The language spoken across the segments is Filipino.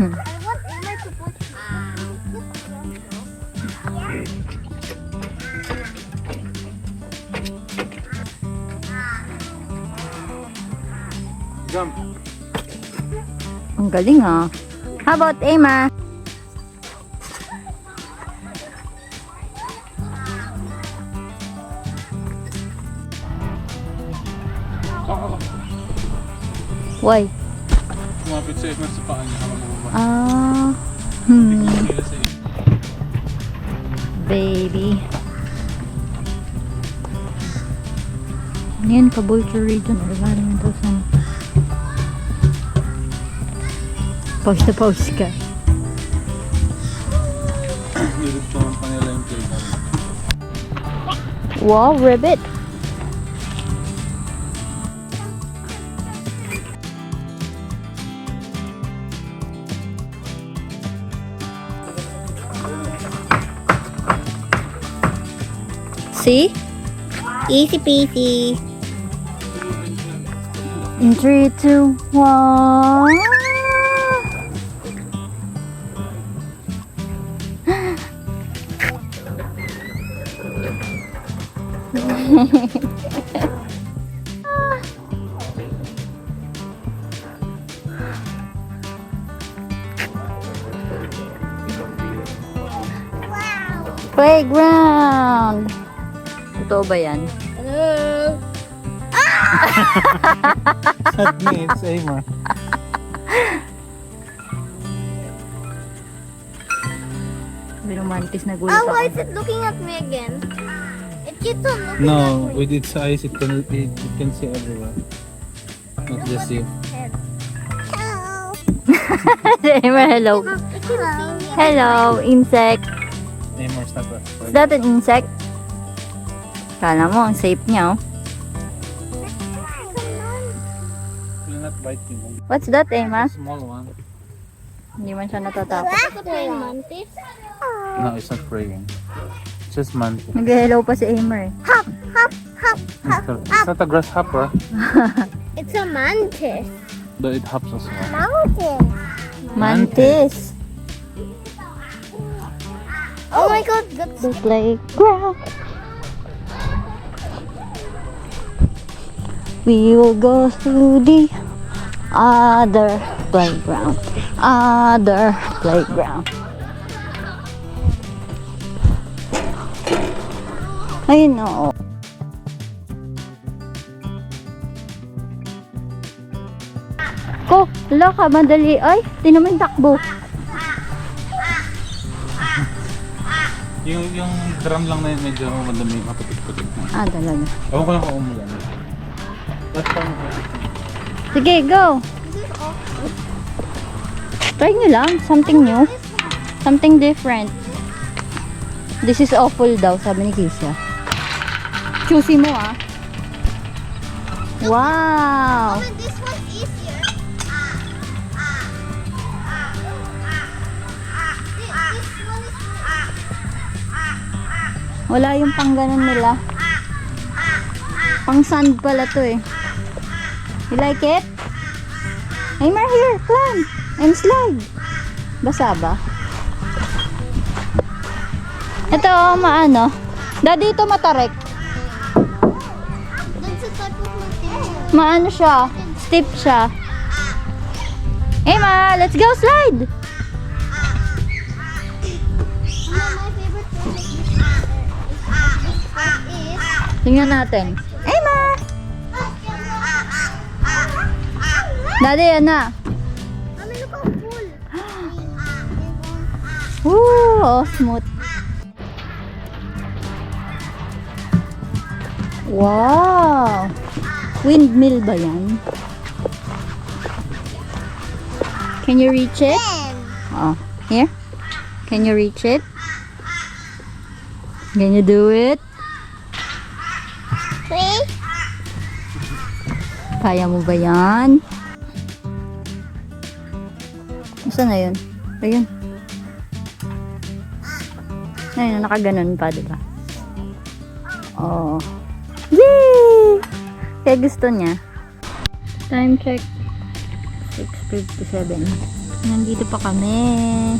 Jump. Ang galing ah. How about Emma? Oh, Why? kumapit sa Emma sa paa niya. Caboolture region. Regarding ito sa... Pause na pause ka. Ribbit. See? Easy peasy. In three, two, one. Playground! Totoo ba yan? Hello. Not me, it's Emma. Binumantis na gulat Oh, why ako. is it looking at me again? It keeps on looking No, at me. with its eyes, it can, it, it can see everywhere. Not just you. Hello. Emma, hello. It can see me. Hello, insect. Emma, stop it. Is that an insect? Kala mo, ang safe niya, oh. You. What's that, Emma? Small one. Hindi man siya natatakot. That's a praying mantis. No, it's not praying. It's just mantis. Nag-hello pa si Emma, eh. Hop, hop, hop, hop. It's, a, it's not a grasshopper, It's a mantis. but it hops as well. Mountain. Mantis. Oh my god, that's The playground. We will go to the other playground. Other playground. Ayun oo. Ko, wala ka, madali. Ay, di naman takbo. Yung, yung drum lang na yun, medyo madami, maputik-putik na. Ah, talaga. Ewan ko lang kung umulan. Last time, Sige, go. Try nyo lang. Something new. Something different. This is awful daw, sabi ni Kisha. Choosy mo ah. Wow! This one's easier. Wala yung pang ganun nila. Pang sand pala to eh. You like it? Aimer, here, climb and slide. Basa ba? Ito, maano. Daddy, ito matarek. Maano siya? Stiff siya. Emma, let's go slide! You know, Emma! Daddy, yan na. How full. Woo! Oh, smooth. Wow! Windmill ba yan? Can you reach it? Oh, here? Can you reach it? Can you do it? Three. Kaya mo ba yan? Saan na yun? Ayun. Ayun, nakaganon pa, di ba? Oh. Yay! Kaya gusto niya. Time check. 6.57. Nandito pa kami.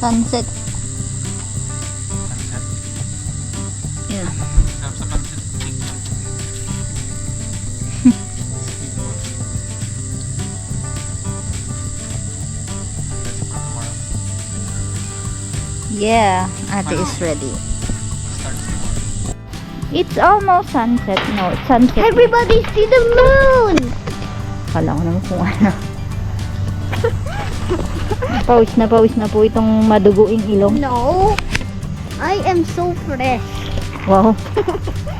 Sunset. Yeah. Sarap sa pancit. Yeah, ate is ready. It's almost sunset. No, it's sunset. Everybody see the moon! Kala ko naman kung ano. Pawis na pawis na po itong maduguing ilong. No. I am so fresh. Wow.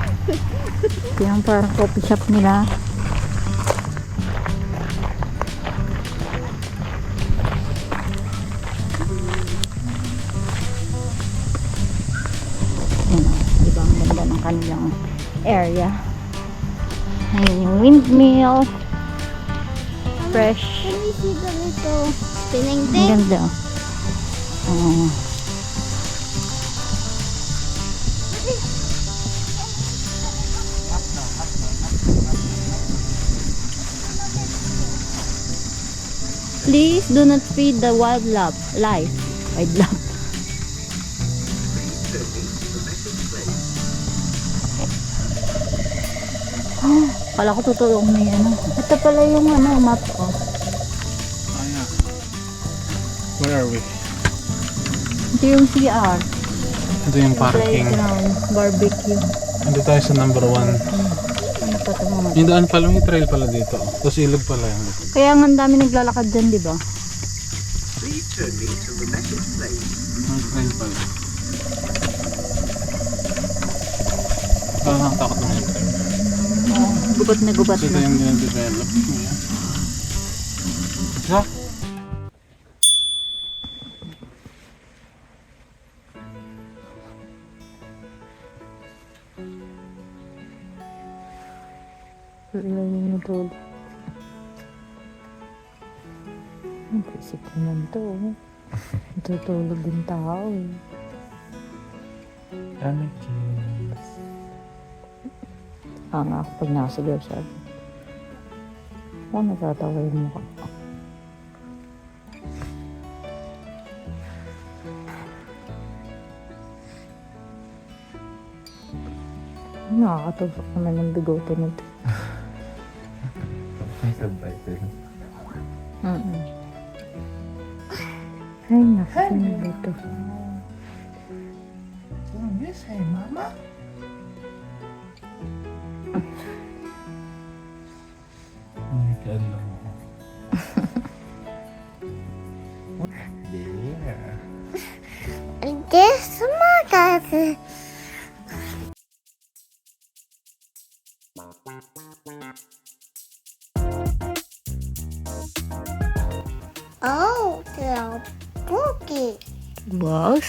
Yan parang coffee shop nila. Yan o, ibang ganda ng kanilang area. Ayun yung windmill. Fresh. Can we see the little spinning Ang ganda. Oh. Please do not feed the wildlife. Life. Wildlife. Oh, kala ko totoo may ano. Ito pala yung ano, map ko. Ah, Where are we? Ito yung CR. Ito yung parking. Playground. Barbecue. Ando tayo sa number one. Ano pa ito mga Yung daan pala, may trail pala dito. Tapos ilog pala yung Kaya nga ang dami naglalakad dyan, di ba? May trail pala. Parang takot naman yung trail. Gubat na gubat Kasi ito na. yung dinadevelop. Isa? Ilan yung tulog. Ang isip naman to. oh. Tutulog din tao eh. Amethyst. Ah nga ako pag nakasigaw siya. Oh, natatawa yung mukha ko. Nakakatulog naman yung bigote nito. May subtitle. Mm-mm. Ay, naku, ito.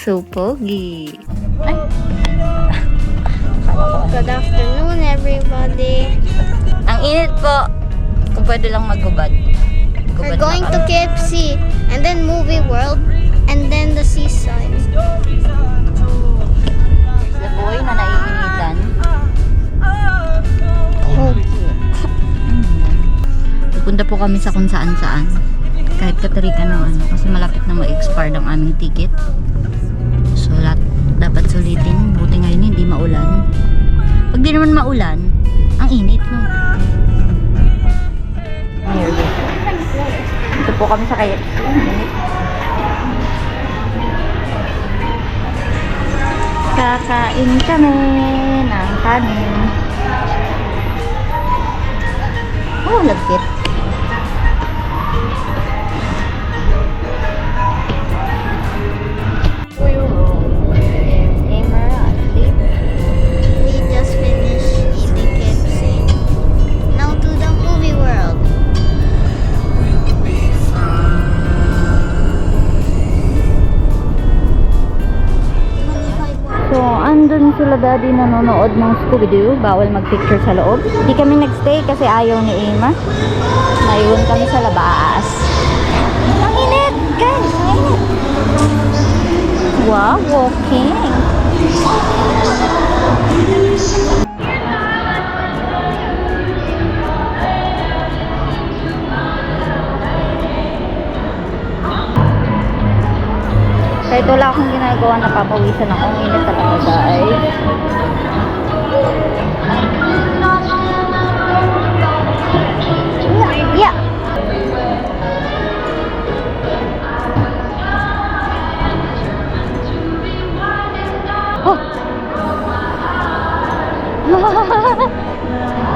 So pogi. Good afternoon, everybody. Ang init po. Kung pwede lang magubad. We're na going to. KFC and then movie world and then the seaside. The boy na naiinitan. Okay. Pupunta po kami sa kung saan saan. Kahit katarikan ng ano. Kasi malapit na ma-expire ang aming ticket. So, dapat sulitin. Buti ngayon hindi maulan. Pag di naman maulan, ang init, no? Ito po kami sa kaya. Kakain kami ng kanin. Oh, lagkit. So, andun sila daddy nanonood ng Scooby-Doo. Bawal mag-picture sa loob. Hindi kami nagstay kasi ayaw ni Emma. Naiwan kami sa labas. Ang init! Guys, ang init! Wow, walking! Kahit wala akong ginagawa, napapawisan ako. Ang init talaga, guys. Yeah. Look,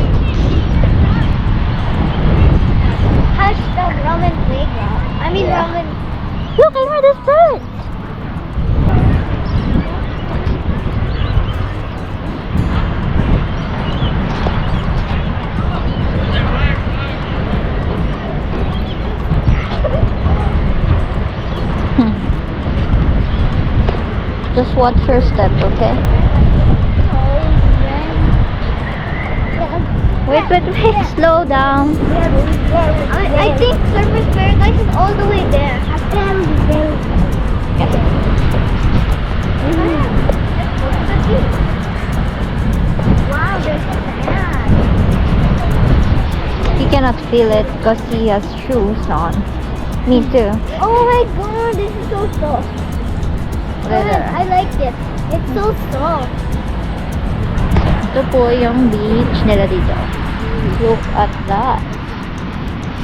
Head. Hashtag ramen playground. I mean Yeah. ramen. Look, I heard this bird. Hmm. Just watch your step, okay? Wait, wait, wait. Slow down. I, I think Surface Paradise is all the way there. Wow, there's a sand. He cannot feel it because he has shoes on. Me too. Oh my god, this is so soft. Leather. I like it. It's so soft. Ito po yung beach nila dito. Look at that.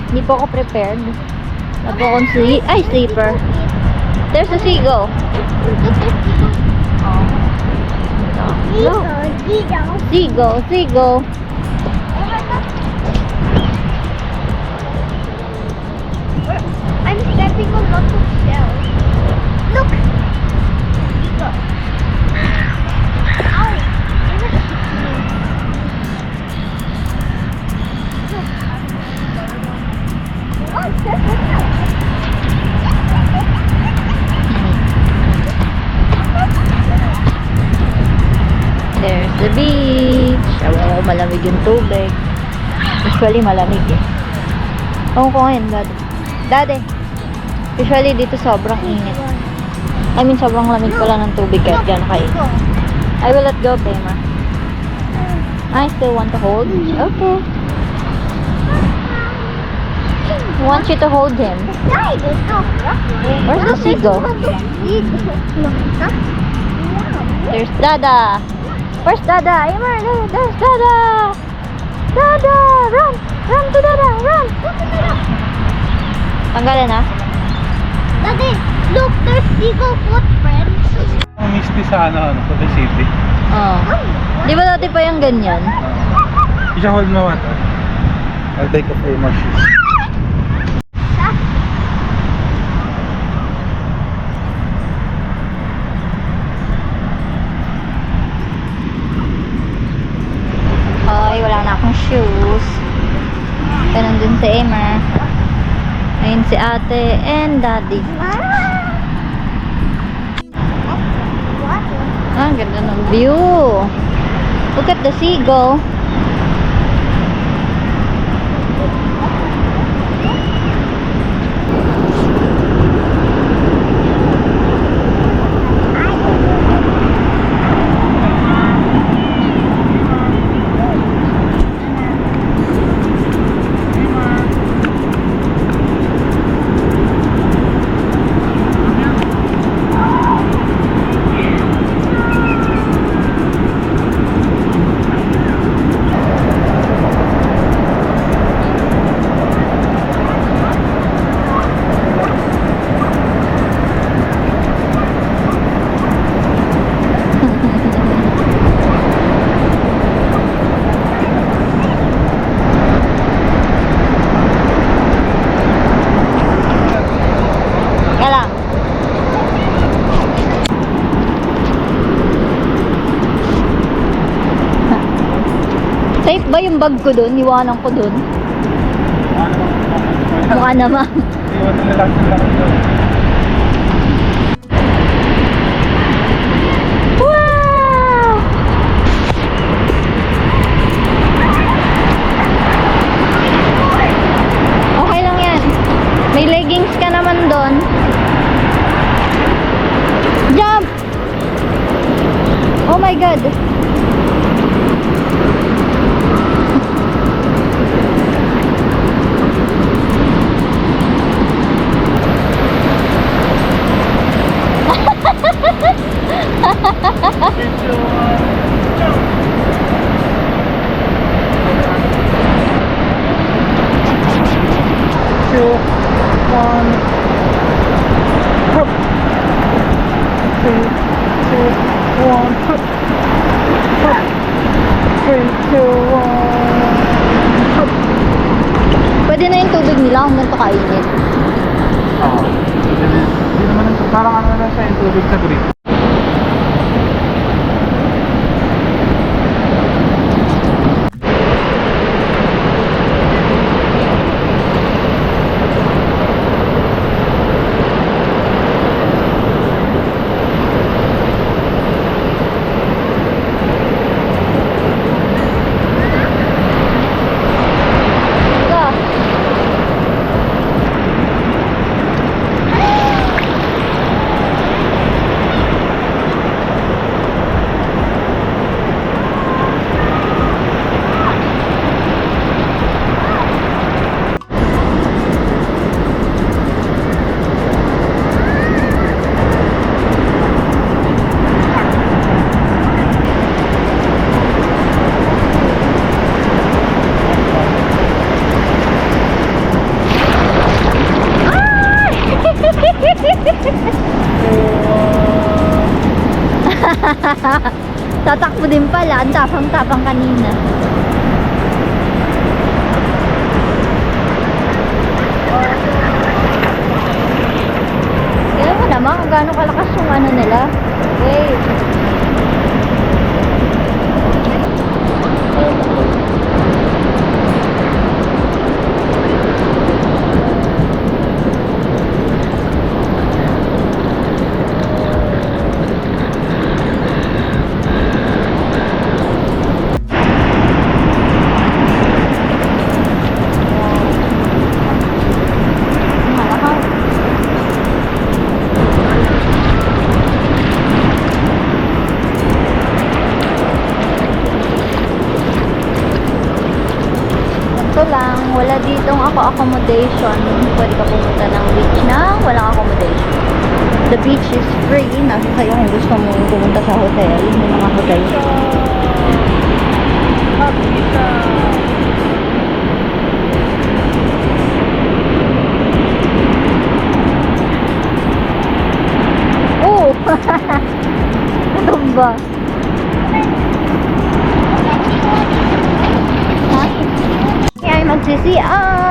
Hindi po ako prepared. Po akong sleep. Ay, sleeper. There's a seagull. Look. Eagle, Seagull, seagull. The beach. Ewan ko malamig yung tubig. Usually malamig eh. Ewan ko ngayon, dad. Dade. Usually dito sobrang init. I mean, sobrang lamig pala ng tubig kahit dyan kayo. I will let go, Tema. I still want to hold. Okay. I want you to hold him. Where's the seagull? There's Dada. Where's Dada? Emer, there- there's Dada. Dada, run. Run to Dada, run. Tanggalin na. Daddy, look, there's seagull footprints. Ang misty sa ano, ano, sa the city. Oh. Di ba dati pa yung ganyan? Isha hold mo? I'll take off your shoes. Ay, wala na akong shoes. Kaya nandun si Emer. Ayun si ate and daddy. Ah, ganda ng view. Look at the seagull. Bag ko dun? Iwanan ko dun. Mukha naman. Iwan nila lahat ng Pwede na yung tubig nila kung ganito kainit. Oo. Hindi hindi naman, parang ano na siya yung tubig sa green. Ang tapang-tapang kanina. Accommodation. Pwede ka pumunta ng beach na walang accommodation. The beach is free. Nasa sa'yo kung gusto mo pumunta sa hotel. May mga hotel. Oh! ano ba? Kaya ay magsi-CR!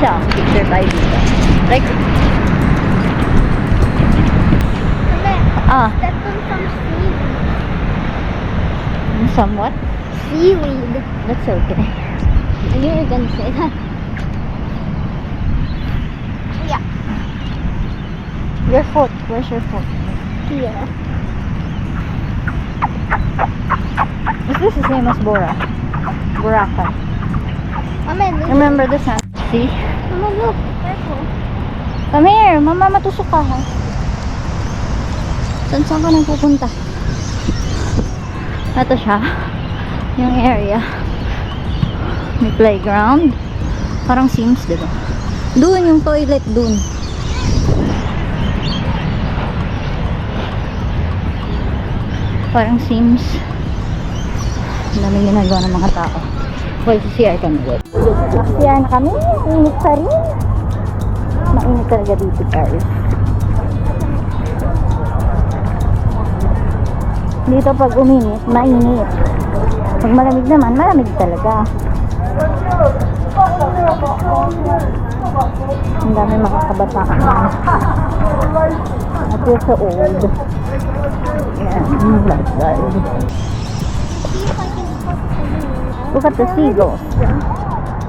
Isa, picture tayo dito. Like, ah, on some seaweed. somewhat. Seaweed. That's okay. You can say that. Yeah. Your foot. Where's your foot? Here. Is this the same as Bora? Boracay. Remember the sun? See? Mama, look. Purple. Come here, mama matusok ka ha. Saan saan ka nang pupunta? Ito siya. Yung area. May playground. Parang Sims, diba? Doon yung toilet, doon. Parang Sims. Ang daming ginagawa ng mga tao. CR kami ulit. CR na kami. Init pa rin. Mainit talaga dito, guys. Dito pag uminit, mainit. Pag malamig naman, malamig talaga. Ang dami mga kabataan. I feel so old. Yeah, mm, like Look at the seagulls.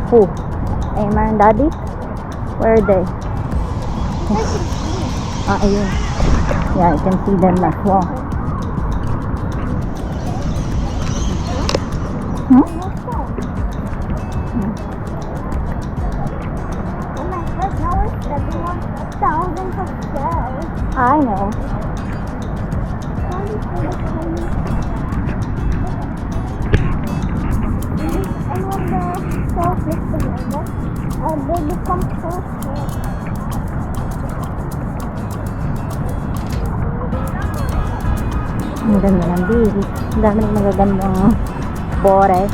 Who? Emma and Daddy? Where are they? Ah, ayun. Yeah, I can see them as well. Hmm? Ang dami ng magagandang bore.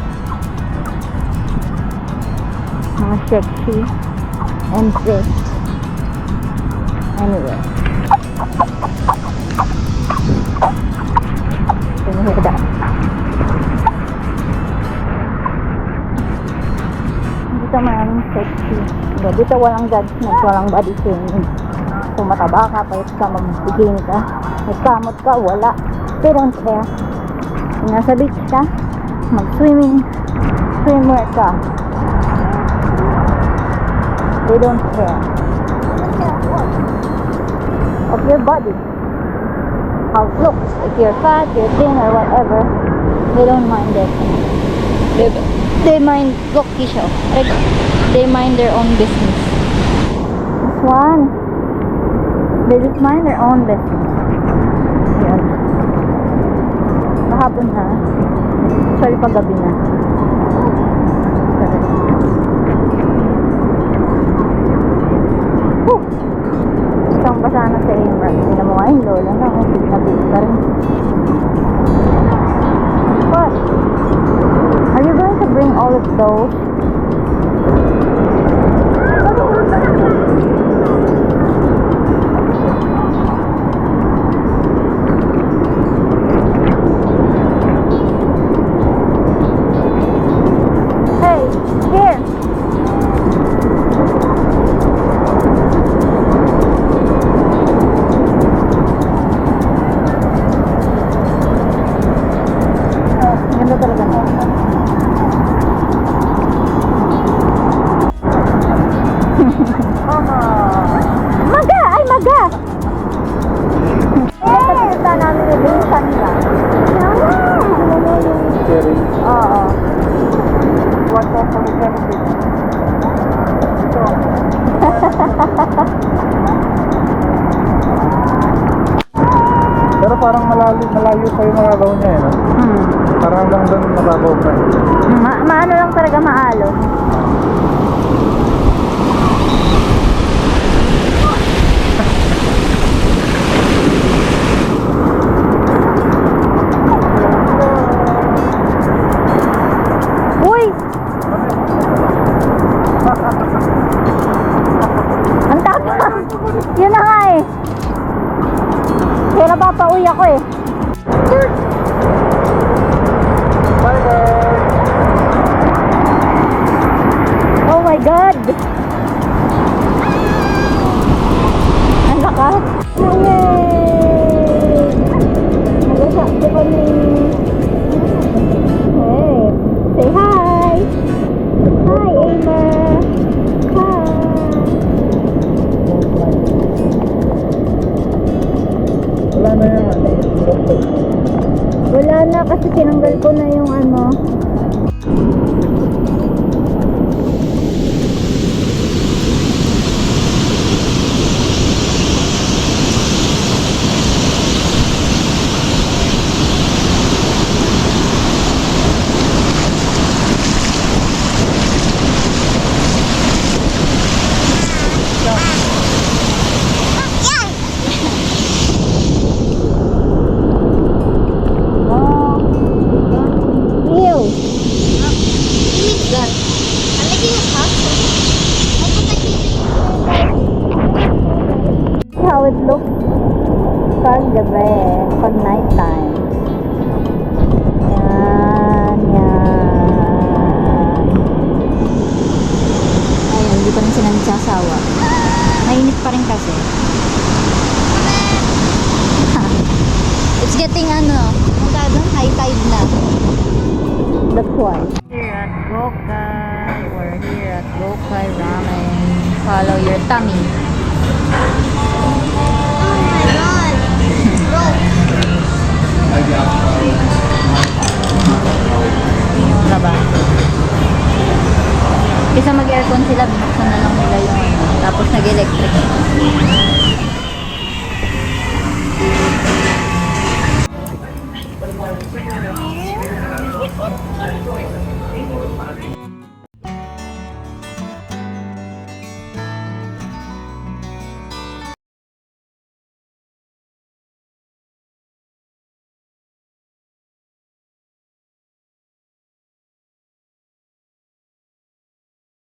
Mga sexy and fish. Anyway. Can you hear that? Dito maraming sexy. Diba? Dito walang judgment, walang body shaming. Kung mataba ka, pahit ka, magbigin ka, nagkamot ka, wala. They don't care. Nasa beach ka, mag-swimming, swimwear ka. They don't care of your body. How it looks. If you're fat, you're thin, or whatever, they don't mind it. They, they mind, look, Kisha, like, they mind their own business. This one, they just mind their own business. Yan. Kahapon na. Sorry, paggabi na. Yun na nga eh. Kaya napapauwi ako eh. Bye bye! Oh my God! Ang lakas! Yay! Nagasakto kami! Hey! Wala na kasi tinanggal ko na yung ano. That's why. at Gokai. We're here at Gokai Ramen. Follow your tummy. Oh my god. Diba? Kesa mag-aircon sila, binuksan na lang nila yung tapos nag-electric. Thank you.